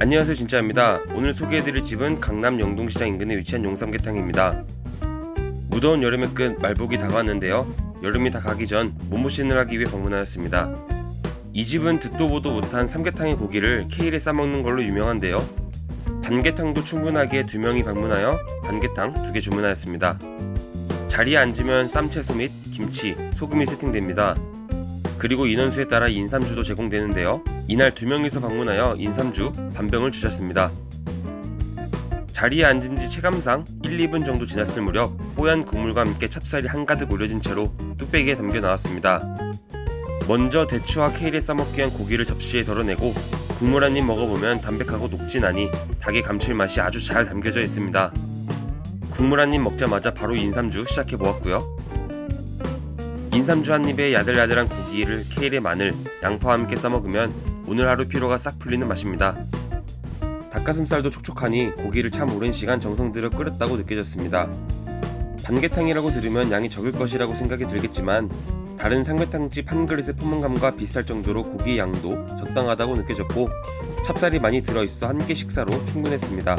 안녕하세요 진짜입니다. 오늘 소개해드릴 집은 강남 영동시장 인근에 위치한 용삼계탕입니다. 무더운 여름의 끝 말복이 다가왔는데요. 여름이 다 가기 전 몸보신을 하기 위해 방문하였습니다. 이 집은 듣도 보도 못한 삼계탕의 고기를 케일에 싸먹는 걸로 유명한데요. 반계탕도 충분하기에 두 명이 방문하여 반계탕 두 개 주문하였습니다. 자리에 앉으면 쌈채소 및 김치, 소금이 세팅됩니다. 그리고 인원수에 따라 인삼주도 제공되는데요. 이날 두 명이서 방문하여 인삼주 반병을 주셨습니다. 자리에 앉은 지 체감상 1, 2분 정도 지났을 무렵 뽀얀 국물과 함께 찹쌀이 한가득 올려진 채로 뚝배기에 담겨 나왔습니다. 먼저 대추와 케일에 싸먹기 위한 고기를 접시에 덜어내고 국물 한 입 먹어보면 담백하고 녹진하니 닭의 감칠맛이 아주 잘 담겨져 있습니다. 국물 한 입 먹자마자 바로 인삼주 시작해 보았고요. 인삼주 한 입에 야들야들한 고기를 케일에 마늘, 양파와 함께 싸먹으면 오늘 하루 피로가 싹 풀리는 맛입니다. 닭가슴살도 촉촉하니 고기를 참 오랜 시간 정성 들여 끓였다고 느껴졌습니다. 반개탕이라고 들으면 양이 적을 것이라고 생각이 들겠지만 다른 삼계탕집 한 그릇의 포만감과 비슷할 정도로 고기 양도 적당하다고 느껴졌고 찹쌀이 많이 들어있어 한 끼 식사로 충분했습니다.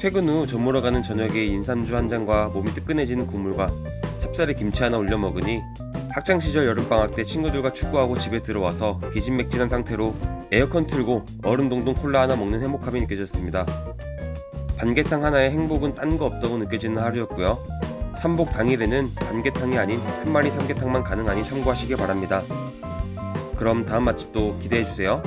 퇴근 후 저물어 가는 저녁에 인삼주 한 잔과 몸이 뜨끈해지는 국물과 찹쌀에 김치 하나 올려 먹으니 학창 시절 여름 방학 때 친구들과 축구하고 집에 들어와서 기진맥진한 상태로 에어컨 틀고 얼음 동동 콜라 하나 먹는 행복함이 느껴졌습니다. 반개탕 하나에 행복은 딴 거 없다고 느껴지는 하루였고요. 삼복 당일에는 반개탕이 아닌 한 마리 삼계탕만 가능하니 참고하시기 바랍니다. 그럼 다음 맛집도 기대해 주세요.